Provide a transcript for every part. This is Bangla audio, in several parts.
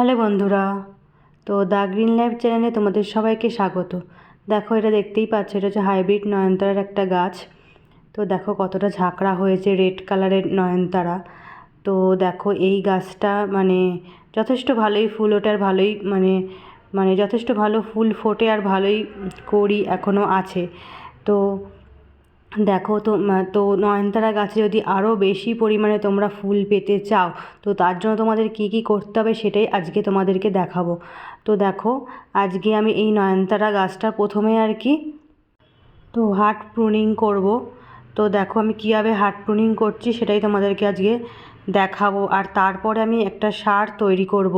হ্যালো বন্ধুরা, তো দ্য গ্রিন লাইফ চ্যানেলে তোমাদের সবাইকে স্বাগত। দেখো এটা দেখতেই পাচ্ছ, এটা হচ্ছে হাইব্রিড নয়নতারার একটা গাছ। তো দেখো কতটা ঝাঁকড়া হয়েছে রেড কালারের নয়নতারা। তো দেখো এই গাছটা মানে যথেষ্ট ভালোই ফুল ওঠার, ভালোই মানে মানে যথেষ্ট ভালো ফুল ফোটে আর ভালোই করি এখনও আছে। তো দেখো তো তো নয়নতারা গাছে যদি আরও বেশি পরিমাণে তোমরা ফুল পেতে চাও, তো তার জন্য তোমাদের কী কী করতে হবে সেটাই আজকে তোমাদেরকে দেখাবো। তো দেখো, আজকে আমি এই নয়নতারা গাছটা প্রথমে আর কি, তো হার্ট প্রুনিং করব। তো দেখো আমি কীভাবে হার্ট প্রুনিং করছি সেটাই তোমাদেরকে আজকে দেখাবো। আর তারপরে আমি একটা সার তৈরি করব।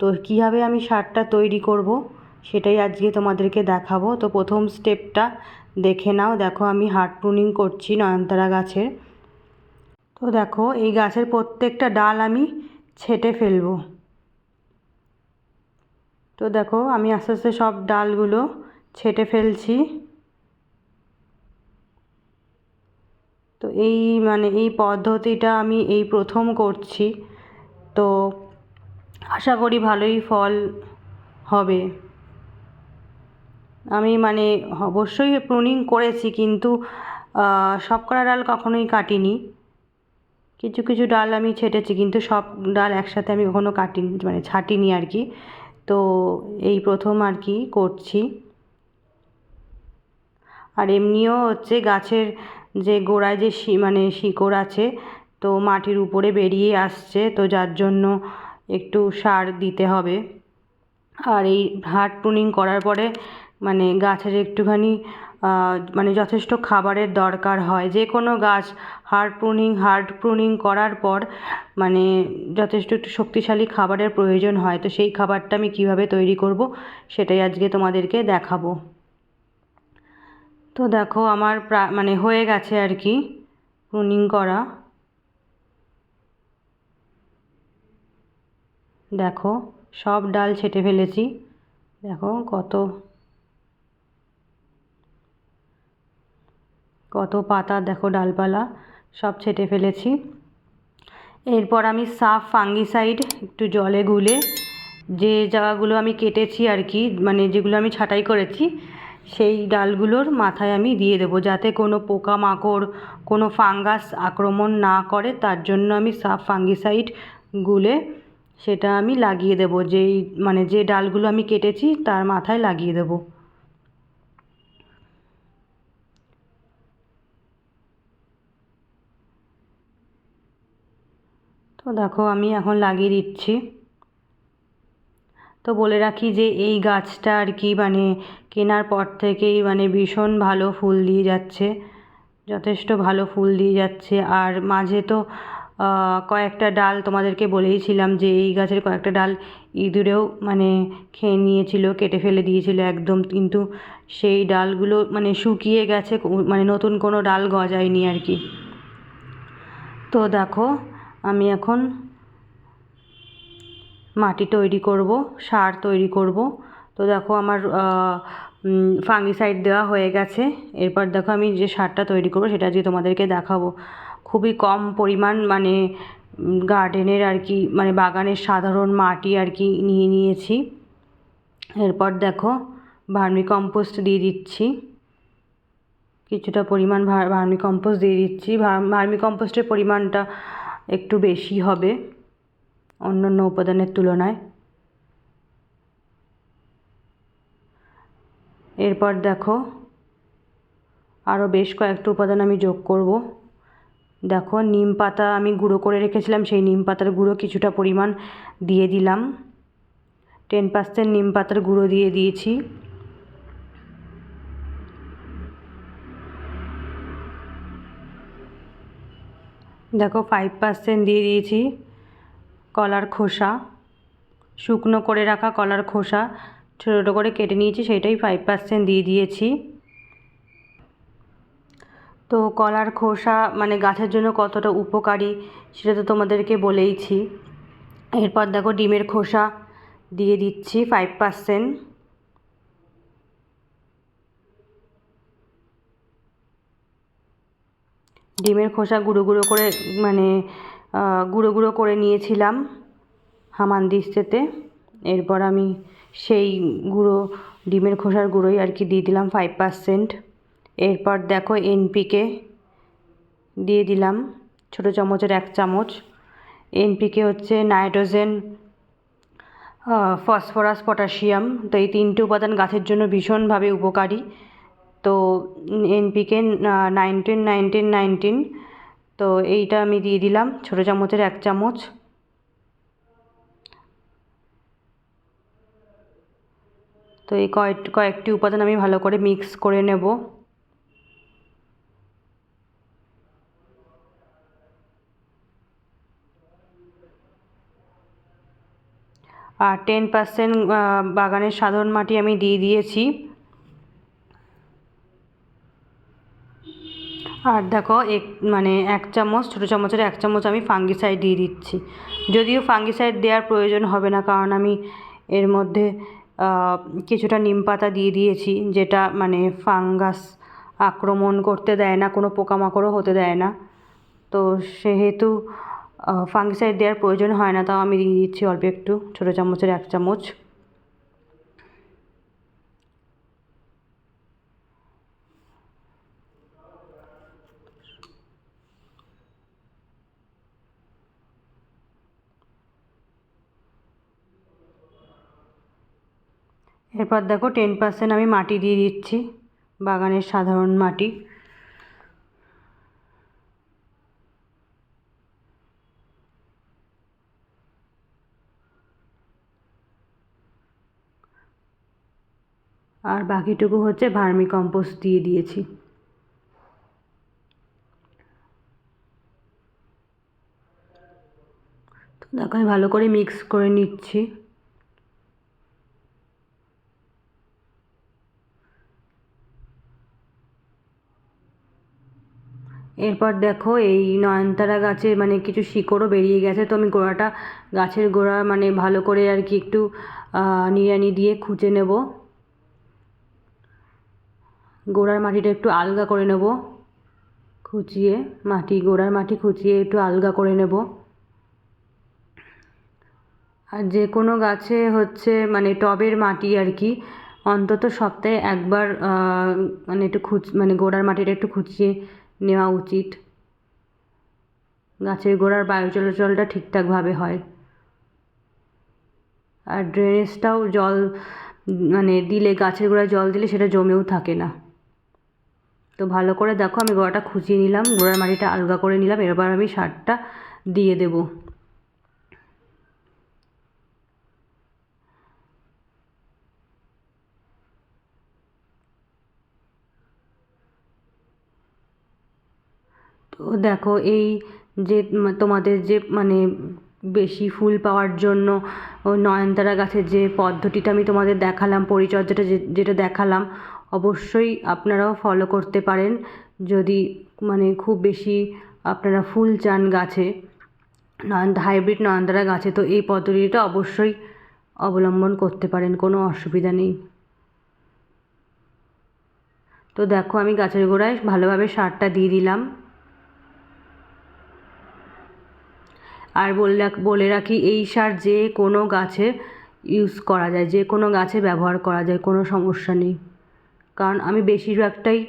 তো কীভাবে আমি সারটা তৈরি করব সেটাই আজকে তোমাদেরকে দেখাবো। তো প্রথম স্টেপটা দেখে নাও, দেখো আমি হার্ট প্রুনিং করছি নয়নতারা গাছের। তো দেখো, এই গাছের প্রত্যেকটা ডাল আমি ছেটে ফেলব। তো দেখো, আমি আস্তে আস্তে সব ডালগুলো ছেটে ফেলছি। তো এই মানে এই পদ্ধতিটা আমি এই প্রথম করছি। তো আশা করি ভালোই ফল হবে। আমি মানে অবশ্যই প্রুনিং করেছি কিন্তু সব কটা ডাল কখনোই কাটিনি। কিছু কিছু ডাল আমি ছেটেছি কিন্তু সব ডাল একসাথে আমি কখনো কাটিনি মানে ছাটিনি আর কি। তো এই প্রথম আর কি করছি। আর এমনিও হচ্ছে গাছের যে গোড়ায় যে মানে শিকড় আছে, তো মাটির উপরে বেরিয়ে আসছে, তো যার জন্য একটু সার দিতে হবে। আর এই হার্ড প্রুনিং করার পরে মানে গাছের একটুখানি মানে যথেষ্ট খাবারের দরকার হয়। যে কোনো গাছ হার্ড প্রুনিং হার্ড প্রুনিং করার পর মানে যথেষ্ট একটু শক্তিশালী খাবারের প্রয়োজন হয়। তো সেই খাবারটা আমি কীভাবে তৈরি করব, সেটাই আজকে তোমাদেরকে দেখাবো। তো দেখো আমার প্রা মানে হয়ে গেছে আর কি প্রুনিং করা। দেখো সব ডাল ছেটে ফেলেছি। দেখো কত কত পাতা, দেখো ডালপালা, সব ছেটে ফেলেছি। এরপর আমি সাফ ফাঙ্গিসাইড একটু জলে গুলে যে জায়গাগুলো আমি কেটেছি আর কি মানে যেগুলো আমি ছাঁটাই করেছি, সেই ডালগুলোর মাথায় আমি দিয়ে দেবো যাতে কোনো পোকামাকড়, কোনো ফাঙ্গাস আক্রমণ না করে। তার জন্য আমি সাফ ফাঙ্গিসাইড গুলে সেটা আমি লাগিয়ে দেবো, যেই মানে যে ডালগুলো আমি কেটেছি, তার মাথায় লাগিয়ে দেবো। তো দেখো আমি এখন লাগিয়ে দিচ্ছি। তো বলে রাখি যে এই গাছটা আর কি মানে কেনার পর থেকেই মানে ভীষণ ভালো ফুল দিয়ে যাচ্ছে, যথেষ্ট ভালো ফুল দিয়ে যাচ্ছে। আর মাঝে তো কয়েকটা ডাল তোমাদেরকে বলেইছিলাম যে এই গাছের কয়েকটা ডাল ইঁদুরেও মানে খেয়ে নিয়েছিল, কেটে ফেলে দিয়েছিল একদম। কিন্তু সেই ডালগুলো মানে শুকিয়ে গেছে মানে নতুন কোনো ডাল গজায়নি আর কি। তো দেখো আমি এখন মাটি তৈরি করব, সার তৈরি করব। তো দেখো আমার ফাঙ্গিসাইড দেওয়া হয়ে গেছে। এরপর দেখো আমি যে সারটা তৈরি করব সেটা আজকে তোমাদেরকে দেখাবো। খুবই কম পরিমাণ মানে গার্ডেনের আর কি মানে বাগানের সাধারণ মাটি আর কি নিয়ে নিয়েছি। এরপর দেখো ভার্মি কম্পোস্ট দিয়ে দিচ্ছি। কিছুটা পরিমাণ ভার্মি কম্পোস্ট দিয়ে দিচ্ছি। ভার্মি কম্পোস্টের পরিমাণটা একটু বেশি হবে অন্য অন্য উপাদানের তুলনায়। এরপর দেখো আরও বেশ কয়েকটা উপাদান আমি যোগ করব। দেখো, নিম পাতা আমি গুঁড়ো করে রেখেছিলাম, সেই নিম পাতার গুঁড়ো কিছুটা পরিমাণ দিয়ে দিলাম। টেন পার্সেন্ট নিম পাতার গুঁড়ো দিয়ে দিয়েছি। দেখো ফাইভ পার্সেন্ট দিয়ে দিয়েছি। কলার খোসা, শুকনো করে রাখা কলার খোসা, ছোটো ছোটো করে কেটে নিয়েছি সেটাই ফাইভ পার্সেন্ট দিয়ে দিয়েছি। তো কলার খোসা মানে গাছের জন্য কতটা উপকারী সেটা তো তোমাদেরকে বলেইছি। এরপর দেখো ডিমের খোসা দিয়ে দিচ্ছি ফাইভ পার্সেন্ট ডিমের খোসা গুঁড়ো গুঁড়ো করে মানে গুঁড়ো গুঁড়ো করে নিয়েছিলাম হামানদিস্তাতে এরপর আমি সেই গুঁড়ো, ডিমের খোসার গুঁড়োই আর কি দিয়ে দিলাম ফাইভ পার্সেন্ট এরপর দেখো এনপিকে দিয়ে দিলাম, ছোটো চামচের এক চামচ। এনপিকে হচ্ছে নাইট্রোজেন ফসফরাস পটাশিয়াম তো এই তিনটে উপাদান গাছের জন্য ভীষণভাবে উপকারী। তো এনপিকে নাইনটিন নাইনটিন নাইনটিন তো এইটা আমি দিয়ে দিলাম। ছোটো চামচের এক চামচ। তো এই কয়েক, কয়েকটি উপাদান আমি ভালো করে মিক্স করে নেব। আর টেন পার্সেন্ট বাগানের সাধারণ মাটি আমি দিয়ে দিয়েছি। আর দেখো, এক মানে এক চামচ, ছোটো চামচের এক চামচ আমি ফাঙ্গিসাইড দিয়ে দিচ্ছি। যদিও ফাঙ্গিসাইড দেওয়ার প্রয়োজন হবে না, কারণ আমি এর মধ্যে কিছুটা নিম পাতা দিয়ে দিয়েছি, যেটা মানে ফাঙ্গাস আক্রমণ করতে দেয় না, কোনো পোকামাকড়ও হতে দেয় না। তো সেহেতু ফাঙ্গিসাইড দেওয়ার প্রয়োজন হয় না, তাও আমি দিয়ে দিচ্ছি অল্প একটু, ছোটো চামচের এক চামচ। এরপর দেখো টেন পার্সেন্ট আমি মাটি দিয়ে দিচ্ছি, বাগানের সাধারণ মাটি। আর বাকিটুকু হচ্ছে ভার্মি কম্পোস্ট দিয়ে দিয়েছি। তো দেখো আমি ভালো করে মিক্স করে নিচ্ছি। এরপর দেখো এই নয়নতারা গাছে মানে কিছু শিকড়ও বেরিয়ে গেছে। তো আমি গোড়াটা গাছের গোড়া মানে ভালো করে আর কি একটু নিড়ানি দিয়ে খুঁজে নেব। গোড়ার মাটিটা একটু আলগা করে নেব। খুঁচিয়ে মাটি, গোড়ার মাটি খুঁচিয়ে একটু আলগা করে নেব। আর যে কোনো গাছে হচ্ছে মানে টবের মাটি আর কি, অন্তত সপ্তাহে একবার মানে একটু খুচ মানে গোড়ার মাটিটা একটু খুঁচিয়ে নেওয়া উচিত। গাছের গোড়ার বায়ু চলাচলটা ঠিকঠাকভাবে হয়। আর ড্রেনেজটাও জল মানে দিলে, গাছের গোড়ায় জল দিলে সেটা জমেও থাকে না। তো ভালো করে দেখো, আমি গোড়াটা খুঁচিয়ে নিলাম, গোড়ার মাটিটা আলগা করে নিলাম, এবার আমি সারটা দিয়ে দেবো। দেখো এই যে তোমাদের যে মানে বেশি ফুল পাওয়ার জন্য নয়নতারা গাছের যে পদ্ধতিটা আমি তোমাদের দেখালাম, পরিচর্যাটা যেটা দেখালাম, অবশ্যই আপনারাও ফলো করতে পারেন। যদি মানে খুব বেশি আপনারা ফুল চান গাছে, নয়ন হাইব্রিড নয়নতারা গাছে, তো এই পদ্ধতিটা অবশ্যই অবলম্বন করতে পারেন, কোনো অসুবিধা নেই। তো দেখো আমি গাছের গোড়ায় ভালোভাবে সারটা দিয়ে দিলাম। আর বলে বলে রাখি, এই সার যে কোনো গাছে ইউজ করা যায়, যে কোনো গাছে ব্যবহার করা যায়, কোনো সমস্যা নেই। কারণ আমি বেশিরভাগটাই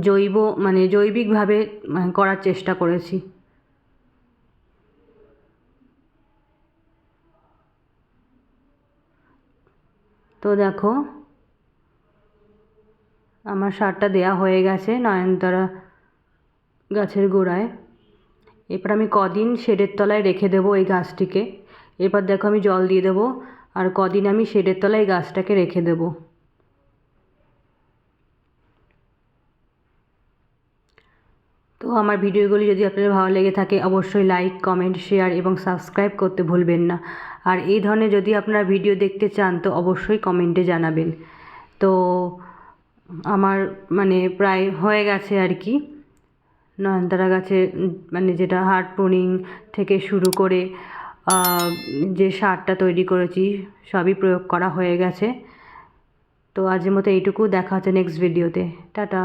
জৈব মানে জৈবিকভাবে মানে করার চেষ্টা করেছি। তো দেখো, আমার সারটা দেয়া হয়ে গেছে নয়নতারা গাছের গোড়ায়। এরপর আমি কদিন শেডের তলায় রেখে দেবো এই গাছটিকে। এরপর দেখো আমি জল দিয়ে দেবো, আর কদিন আমি শেডের তলায় গাছটাকে রেখে দেবো। তো আমার ভিডিওগুলি যদি আপনাদের ভালো লেগে থাকে, অবশ্যই লাইক, কমেন্ট, শেয়ার এবং সাবস্ক্রাইব করতে ভুলবেন না। আর এই ধরনের যদি আপনারা ভিডিও দেখতে চান, তো অবশ্যই কমেন্টে জানাবেন। তো আমার মানে প্রায় হয়ে গেছে আর কি। নয়নতারা গাছে মানে যেটা হার্ড প্রুনিং থেকে শুরু করে যে সারটা তৈরি করেছি, সবই প্রয়োগ করা হয়ে গেছে। তো আজের মতো এইটুকু, দেখা হচ্ছে নেক্সট ভিডিওতে টাটা।